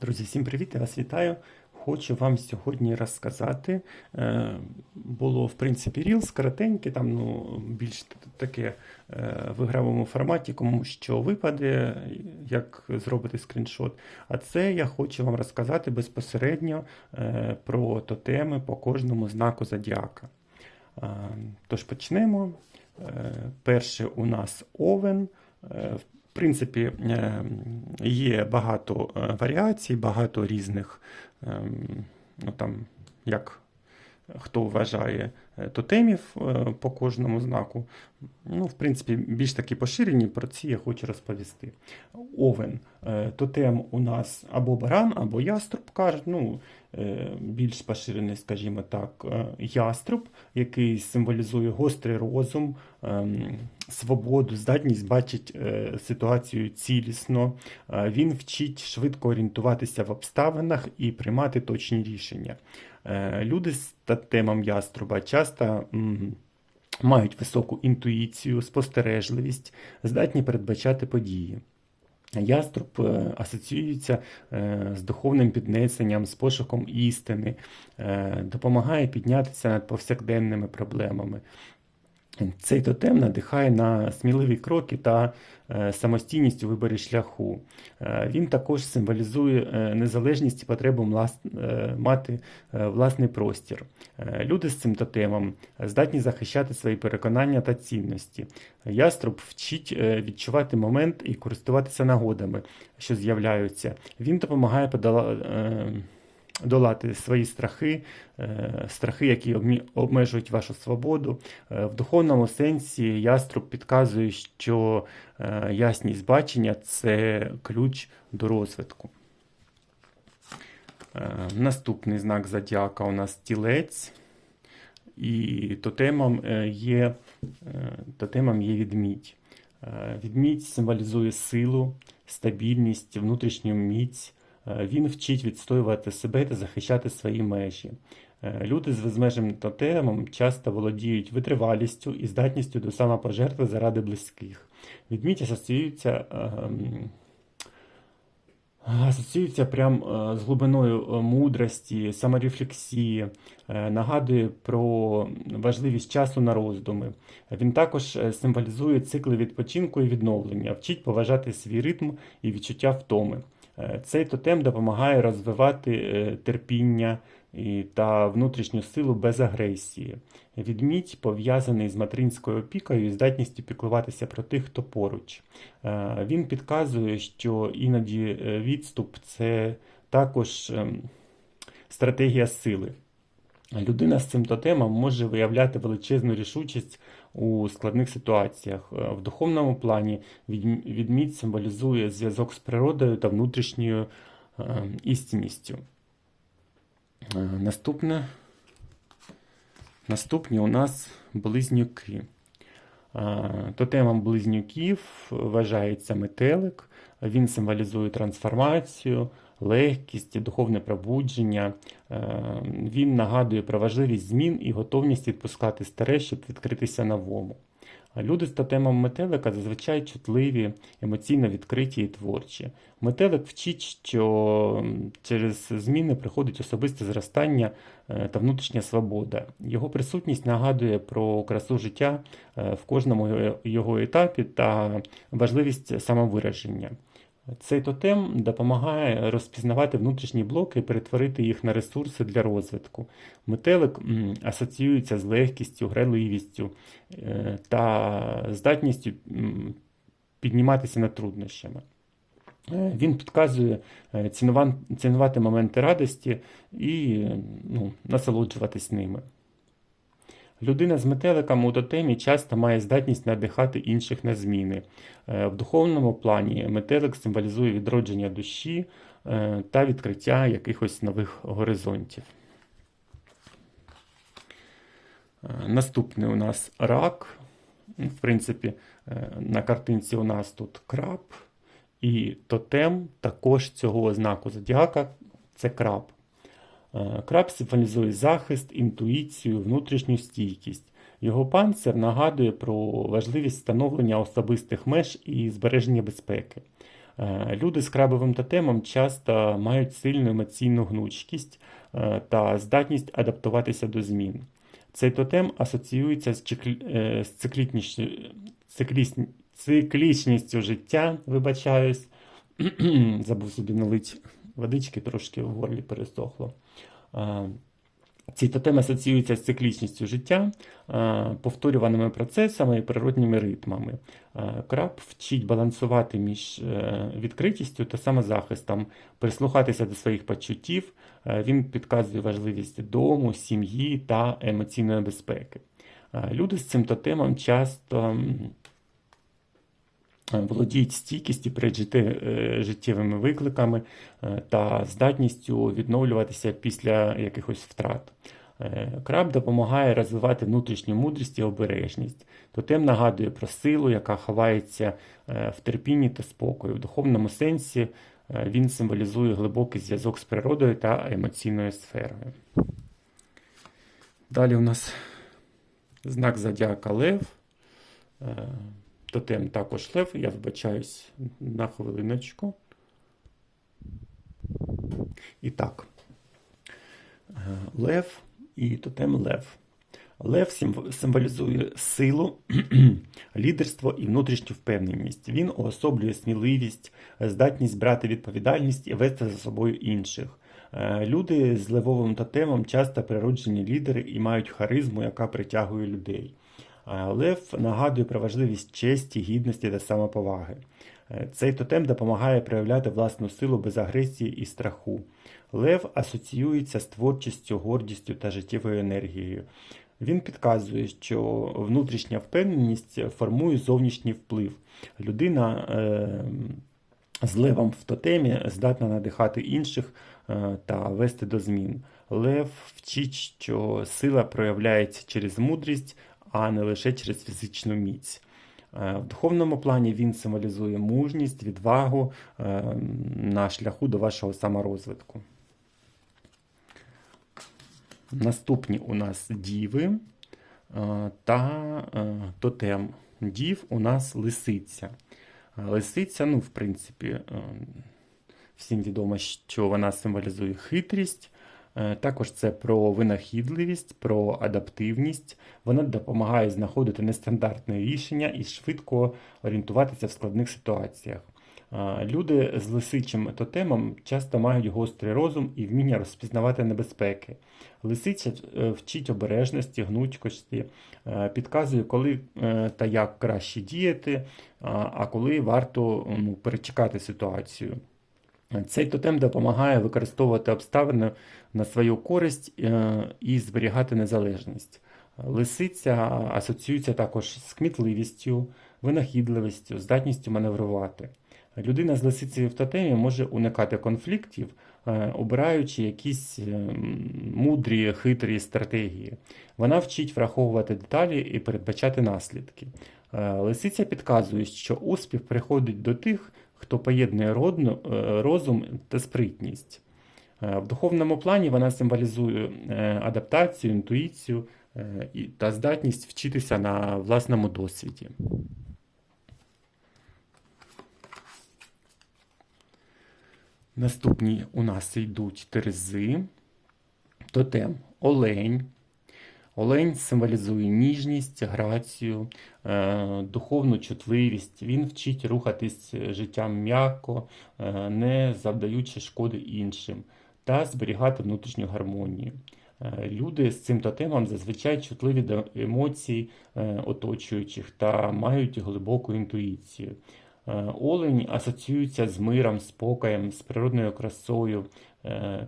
Друзі, всім привіт! Я вас вітаю. Хочу вам сьогодні розказати. е, Було, в принципі, рілс коротенький, там ну, більш таке е, в ігровому форматі, кому що випаде, як зробити скріншот. А це я хочу вам розказати безпосередньо е, про тотеми по кожному знаку зодіака. Тож почнемо. Перше у нас овен. Принципі, е, є багато е, варіацій, багато різних, ем, ну там, як хто вважає е, тотемів е, по кожному знаку. Ну, в принципі, більш такі поширені, про ці я хочу розповісти. Овен. Е, Тотем у нас або баран, або яструб кажуть. Ну, більш поширений, скажімо так, яструб, який символізує гострий розум, ем, свободу, здатність бачити е, ситуацію цілісно. Він вчить швидко орієнтуватися в обставинах і приймати точні рішення. Е, Люди з тотемом яструба часто мають високу інтуїцію, спостережливість, здатні передбачати події. Яструб е, асоціюється е, з духовним піднесенням, з пошуком істини, допомагає піднятися над повсякденними проблемами. Цей тотем надихає на сміливі кроки та е, самостійність у виборі шляху. Е, Він також символізує е, незалежність і потребу мати власний простір. Люди з цим тотемом здатні захищати свої переконання та цінності. Яструб вчить відчувати момент і користуватися нагодами, що з'являються. Він допомагає подола... долати свої страхи, е, страхи, які обмежують вашу свободу. Е, В духовному сенсі яструб підказує, що е, ясність бачення це ключ до розвитку. Наступний знак зодіака у нас тілець. І тотемом є, тотемом є відмідь. Відмідь символізує силу, стабільність, внутрішню міць. Е, Він вчить відстоювати себе та захищати свої межі. Е, Люди з безмежним тотемом часто володіють витривалістю і здатністю до самопожертви заради близьких. Відмідь асоціюється, ем, асоціюється прям е, з глибиною мудрості, саморефлексії, нагадує про важливість часу на роздуми. Він також символізує цикли відпочинку і відновлення, вчить поважати свій ритм і відчуття втоми. Е, Цей тотем допомагає розвивати е, терпіння та внутрішню силу без агресії. Відмідь пов'язаний з материнською опікою і здатністю піклуватися про тих, хто поруч. Е, Він підказує, що іноді відступ це також ем, стратегія сили. Людина з цим тотемом може виявляти величезну рішучість у складних ситуаціях. Е, В духовному плані відм- відмідь символізує зв'язок з природою та внутрішньою е, істинністю. Е, Наступне, наступні у нас близнюки. Тотемом близнюків вважається метелик. Він символізує трансформацію, легкість, духовне пробудження. Е, Він нагадує про важливість змін і готовність відпускати старе, щоб відкритися новому. Люди з тотемом метелика зазвичай чутливі, емоційно відкриті і творчі. Метелик вчить, що через зміни приходить особисте зростання е, та внутрішня свобода. Його присутність нагадує про красу життя е, в кожному його етапі та важливість самовираження. Цей тотем допомагає розпізнавати внутрішні блоки і перетворити їх на ресурси для розвитку. Метелик асоціюється з легкістю, грайливістю е, та здатністю підніматися над труднощами. Е, Він підказує е, цінувати моменти радості і ну, насолоджуватись ними. Людина з метеликом у тотемі часто має здатність надихати інших на зміни. Е, В духовному плані метелик символізує відродження душі е, та відкриття якихось нових горизонтів. Е, Наступний у нас рак. Ну, В принципі, на картинці у нас тут краб, і тотем також цього знаку зодіака це краб. Е, Краб символізує захист, інтуїцію, внутрішню стійкість. Його панцир нагадує про важливість встановлення особистих меж і збереження безпеки. Е, Люди з крабовим тотемом часто мають сильну емоційну гнучкість е, та здатність адаптуватися до змін. Цей тотем асоціюється з, е, з циклічністю, циклісні- циклічністю життя, вибачаюсь, забув собі налить водички, трошки в горлі пересохло. Е, Ці тотеми асоціюються з циклічністю життя, е, повторюваними процесами і природніми ритмами. Е, Краб вчить балансувати між відкритістю та самозахистом, прислухатися до своїх почуттів. Він підказує важливість дому, сім'ї та емоційної безпеки. Люди з цим тотемом часто володіють стійкістю перед е, життєвими викликами е, та здатністю відновлюватися після якихось втрат. Е, Краб допомагає розвивати внутрішню мудрість і обережність. Тотем нагадує про силу, яка ховається е, в терпінні та спокою. В духовному сенсі е, він символізує глибокий зв'язок з природою та емоційною сферою. Далі у нас знак зодіака Лев. Тотем також Лев. Я вибачаюсь на хвилиночку. І так. Е, Лев і тотем Лев. Лев символізує силу, лідерство і внутрішню впевненість. Він уособлює сміливість, здатність брати відповідальність і вести за собою інших. Е, Люди з левовим тотемом часто природжені лідери і мають харизму, яка притягує людей. Е, Лев нагадує про важливість честі, гідності та самоповаги. Е, Цей тотем допомагає проявляти власну силу без агресії і страху. Лев асоціюється з творчістю, гордістю та життєвою енергією. Він підказує, що внутрішня впевненість формує зовнішній вплив. Людина е, з левом в тотемі здатна надихати інших е, та вести до змін. Лев вчить, що сила проявляється через мудрість, а не лише через фізичну міць. Е, В духовному плані він символізує мужність, відвагу е, на шляху до вашого саморозвитку. Наступні у нас діви е, та тотем. Дів у нас лисиця. Лисиця, ну, в принципі, всім відомо, що вона символізує хитрість. Е, Також це про винахідливість, про адаптивність. Вона допомагає знаходити нестандартне рішення і швидко орієнтуватися в складних ситуаціях. Е, Люди з лисичим тотемом часто мають гострий розум і вміння розпізнавати небезпеки. Лисиця е, вчить обережності, гнучкості, підказує, коли та як краще діяти, а коли варто ну, перечекати ситуацію. Цей тотем допомагає використовувати обставини на свою користь е, і зберігати незалежність. Лисиця асоціюється також з кмітливістю, винахідливістю, здатністю маневрувати. Людина з лисицею в тотемі може уникати конфліктів, е, обираючи якісь е, мудрі, хитрі стратегії. Вона вчить враховувати деталі і передбачати наслідки. Е, Лисиця підказує, що успіх приходить до тих, хто поєднує родну, е, розум та спритність. Е, В духовному плані вона символізує е, адаптацію, інтуїцію та здатність вчитися на власному досвіді. Наступні у нас йдуть терези, тотем олень. Олень символізує ніжність, грацію, е, духовну чутливість. Він вчить рухатись життям м'яко, е, не завдаючи шкоди іншим, та зберігати внутрішню гармонію. Е, Люди з цим тотемом зазвичай чутливі до емоцій оточуючих та мають глибоку інтуїцію. Олень асоціюється з миром, спокоєм, з природною красою,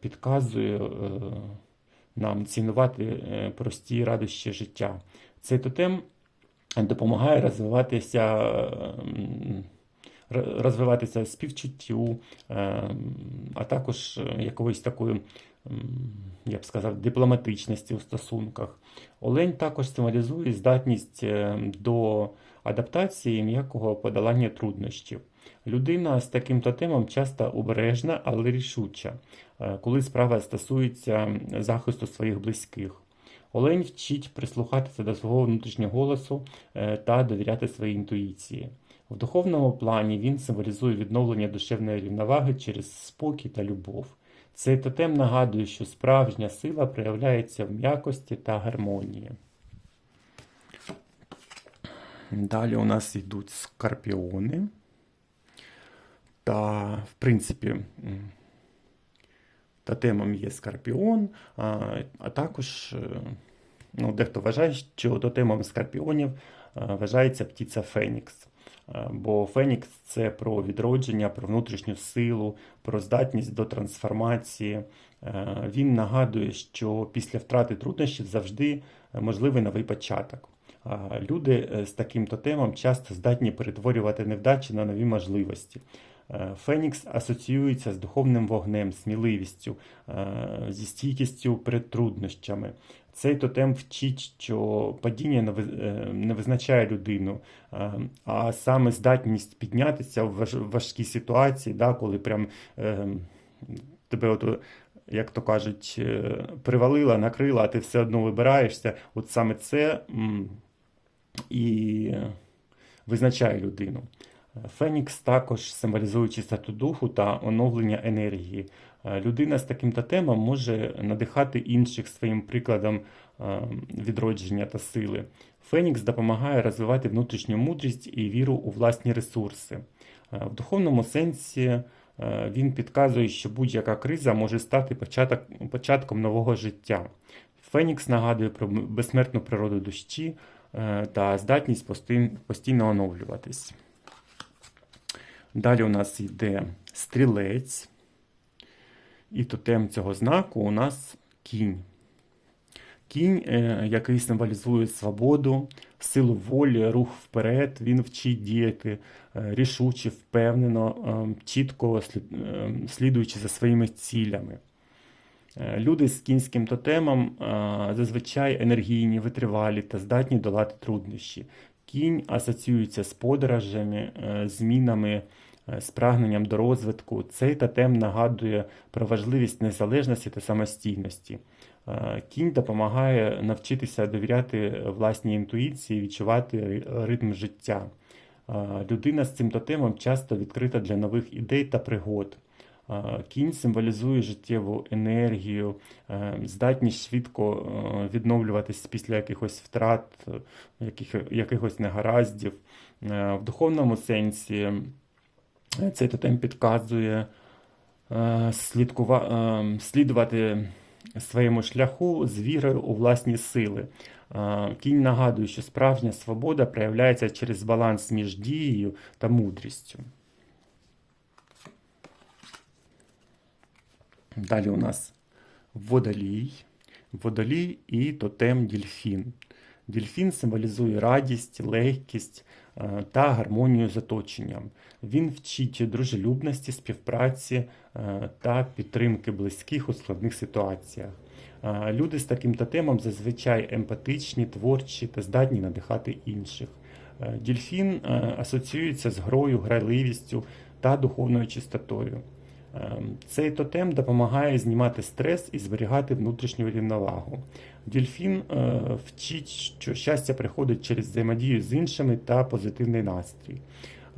підказує нам цінувати е, прості радощі життя. Цей тотем допомагає розвиватися, розвиватися співчуттю, е, а також е, якоїсь такої, я б сказав, дипломатичності у стосунках. Олень також символізує здатність до адаптації м'якого подолання труднощів. Людина з таким тотемом часто обережна, але рішуча, е, коли справа стосується захисту своїх близьких. Олень вчить прислухатися до свого внутрішнього голосу е, та довіряти своїй інтуїції. В духовному плані він символізує відновлення душевної рівноваги через спокій та любов. Цей тотем нагадує, що справжня сила проявляється в м'якості та гармонії. Далі у нас йдуть скорпіони. Та, в принципі, м, тотемом є скорпіон, а, а також е, ну, дехто вважає, що тотемом скорпіонів е, вважається птиця Фенікс. Е, Бо Фенікс це про відродження, про внутрішню силу, про здатність до трансформації. Він нагадує, що після втрати труднощів завжди можливий новий початок. Люди з таким тотемом часто здатні перетворювати невдачі на нові можливості. Е, Фенікс асоціюється з духовним вогнем, сміливістю, е, зі стійкістю перед труднощами. Цей тотем вчить, що падіння не е, визначає людину, а саме здатність піднятися в важ- важкій ситуації, да, коли прям тебе, от, як то кажуть, привалила, накрила, а ти все одно вибираєшся. От саме це і визначає людину. Фенікс також символізує чистоту духу та оновлення енергії. Е, Людина з таким тотемом може надихати інших своїм прикладом е, відродження та сили. Фенікс допомагає розвивати внутрішню мудрість і віру у власні ресурси. Е, В духовному сенсі він підказує, що будь-яка криза може стати початок, початком нового життя. Фенікс нагадує про безсмертну природу душі та здатність постійно оновлюватись. Далі у нас йде стрілець, і тотем цього знаку у нас кінь. Кінь, е, який символізує свободу, силу волі, рух вперед, він вчить діяти е, рішуче, впевнено, е, чітко слідуючи за своїми цілями. Люди з кінським тотемом зазвичай енергійні, витривалі та здатні долати труднощі. Кінь асоціюється з подорожами, змінами, з прагненням до розвитку. Цей тотем нагадує про важливість незалежності та самостійності. Е, Кінь допомагає навчитися довіряти власній інтуїції, відчувати ритм життя. Е, Людина з цим тотемом часто відкрита для нових ідей та пригод. Е, Кінь символізує життєву енергію, е, здатність швидко е, відновлюватись після якихось втрат, е, якихось негараздів. Е, В духовному сенсі е, цей тотем підказує е, е, слідувати своєму шляху з вірою у власні сили. Е, Кінь нагадує, що справжня свобода проявляється через баланс між дією та мудрістю. Далі у нас водолій, водолій і тотем дільфін. Дільфін символізує радість, легкість та гармонію з оточенням. Він вчить дружелюбності, співпраці е, та підтримки близьких у складних ситуаціях. Е, Люди з таким тотемом зазвичай емпатичні, творчі та здатні надихати інших. Е, Дільфін е, асоціюється з грою, грайливістю та духовною чистотою. Цей тотем допомагає знімати стрес і зберігати внутрішню рівновагу. Дільфін е, вчить, що щастя приходить через взаємодію з іншими та позитивний настрій.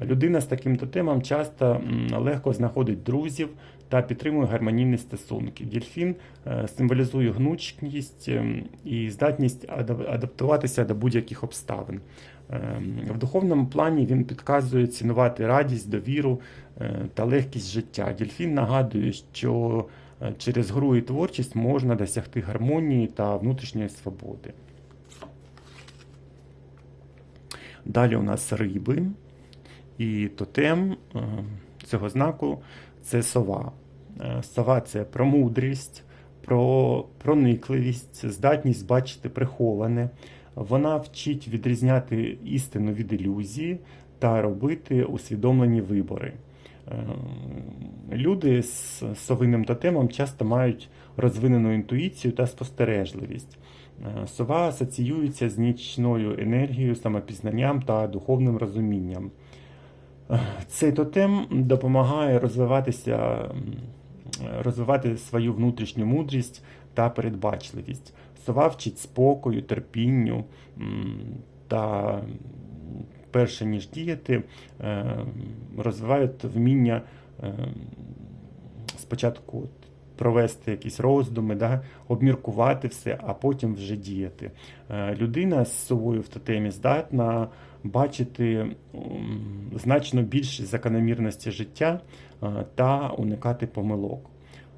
Людина з таким тотемом часто легко знаходить друзів та підтримує гармонійні стосунки. Дільфін е, символізує гнучкість ем, і здатність адаптуватися до будь-яких обставин. Ем, В духовному плані він підказує цінувати радість, довіру е, та легкість життя. Дільфін нагадує, що через гру і творчість можна досягти гармонії та внутрішньої свободи. Далі у нас риби. І тотем е, цього знаку це сова. Е, Сова це про мудрість, про проникливість, здатність бачити приховане. Вона вчить відрізняти істину від ілюзії та робити усвідомлені вибори. Е, Люди з совинним тотемом часто мають розвинену інтуїцію та спостережливість. Е, Сова асоціюється з нічною енергією, самопізнанням та духовним розумінням. Е, Цей тотем допомагає розвиватися, розвивати свою внутрішню мудрість та передбачливість. Сова вчить спокою, терпінню та перше ніж діяти, е, розвивають вміння е, спочатку провести якісь роздуми, да, обміркувати все, а потім вже діяти. Е, Людина з собою в тотемі здатна бачити значно більші закономірності життя та уникати помилок.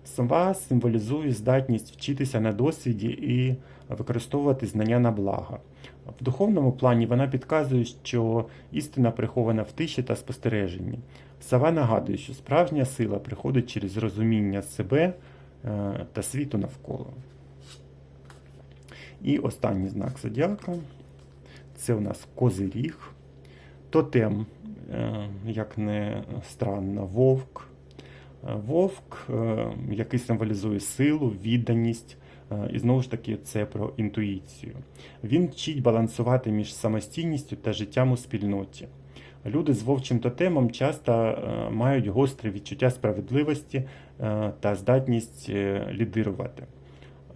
Сова символізує здатність вчитися на досвіді і використовувати знання на благо. В духовному плані вона підказує, що істина прихована в тиші та спостереженні. Сова нагадує, що справжня сила приходить через розуміння себе е, та світу навколо. І останній знак зодіака це у нас козиріг. Тотем, е, як не странно, вовк. Е, Вовк, який символізує силу, відданість, і знову ж таки це про інтуїцію. Він вчить балансувати між самостійністю та життям у спільноті. Люди з вовчим тотемом часто е, мають гостре відчуття справедливості е, та здатність е, лідирувати.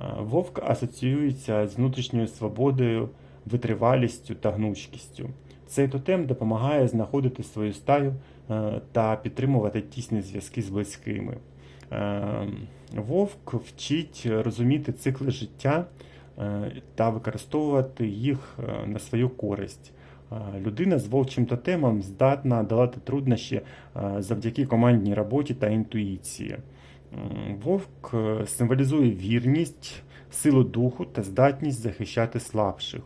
Е, Вовк асоціюється з внутрішньою свободою, витривалістю та гнучкістю. Цей тотем допомагає знаходити свою стаю е, та підтримувати тісні зв'язки з близькими. Е, Вовк вчить розуміти цикли життя е, та використовувати їх е, на свою користь. Е, Людина з вовчим тотемом здатна долати труднощі завдяки командній роботі та інтуїції. Вовк е, символізує вірність, силу духу та здатність захищати слабших.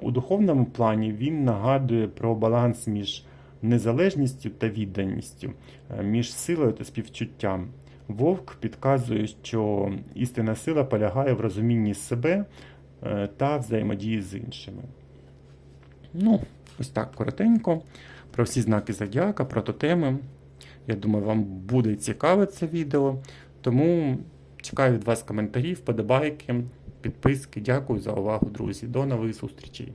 У духовному плані він нагадує про баланс між незалежністю та відданістю, між силою та співчуттям. Вовк підказує, що істинна сила полягає в розумінні себе е, та взаємодії з іншими. Ну, ось так коротенько. Про всі знаки зодіака, про тотеми. Я думаю, вам буде цікаве це відео. Тому чекаю від вас коментарів, вподобайки, підписки. Дякую за увагу, друзі. До нових зустрічей.